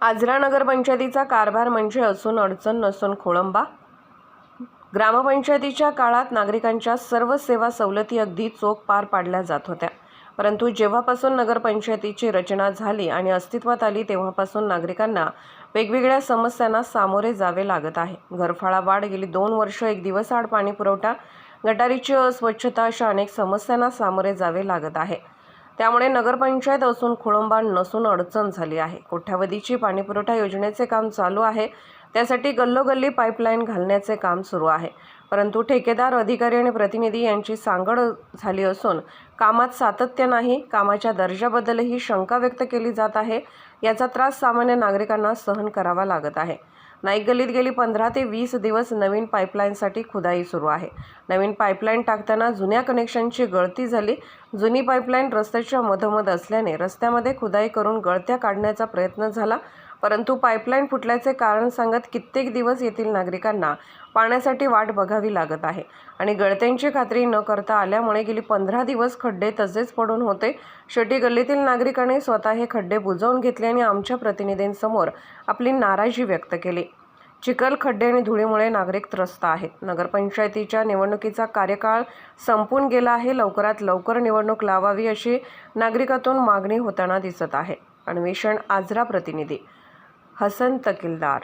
आजरा नगरपंचायतीचा कारभार म्हणजे असून अडचण नसून खोळंबा. ग्रामपंचायतीच्या काळात नागरिकांच्या सर्व सेवा सवलती अगदी चोख पार पाडल्या जात होत्या. परंतु जेव्हापासून नगरपंचायतीची रचना झाली आणि अस्तित्वात आली तेव्हापासून नागरिकांना वेगवेगळ्या समस्यांना सामोरे जावे लागत आहे. घरफाळा वाढ गेली दोन वर्ष एक दिवस आड पाणी पुरवठा गटारीची अस्वच्छता अशा अनेक समस्यांना सामोरे जावे लागत आहे. त्यामुळे नगरपंचायत असून खोळंबा नसून अडचण झाली आहे. कोट्यावधीची पाणीपुरवठा योजनेचे काम चालू आहे. त्यासाठी गल्लोगल्ली पाईपलाईन घालण्याचे काम सुरू आहे. परंतु ठेकेदार अधिकारी आणि प्रतिनिधी यांची सांगड झाली असून कामात सातत्य नाही कामाच्या दर्जाबद्दलही शंका व्यक्त केली जात आहे. याचा त्रास सामान्य नागरिकांना सहन करावा लागत आहे. नाईक गल्लीत गेली पंधरा ते वीस दिवस नवीन पाईपलाईनसाठी खुदाई सुरू आहे. नवीन पाईपलाईन टाकताना जुन्या कनेक्शनची गळती झाली. जुनी पाईपलाईन रस्त्याच्या मधोमध असल्याने रस्त्यामध्ये खुदाई करून गळत्या काढण्याचा प्रयत्न झाला. परंतु पाईपलाईन फुटल्याचे कारण सांगत कित्येक दिवस येथील नागरिकांना पाण्यासाठी वाट बघावी लागत आहे. आणि गळत्यांची खात्री न करता आल्यामुळे गेली पंधरा दिवस खड्डे तसेच पडून होते. शेवटी गल्लीतील नागरिकांनी स्वतः हे खड्डे बुजवून घेतले आणि आमच्या प्रतिनिधींसमोर आपली नाराजी व्यक्त केली. चिखल खड्डे आणि धुळीमुळे नागरिक त्रस्त आहेत. नगरपंचायतीच्या निवडणुकीचा कार्यकाळ संपून गेला आहे. लवकरात लवकर निवडणूक लावावी अशी नागरिकातून मागणी होताना दिसत आहे. अन्वेषण आजरा प्रतिनिधी હસન તકીલદાર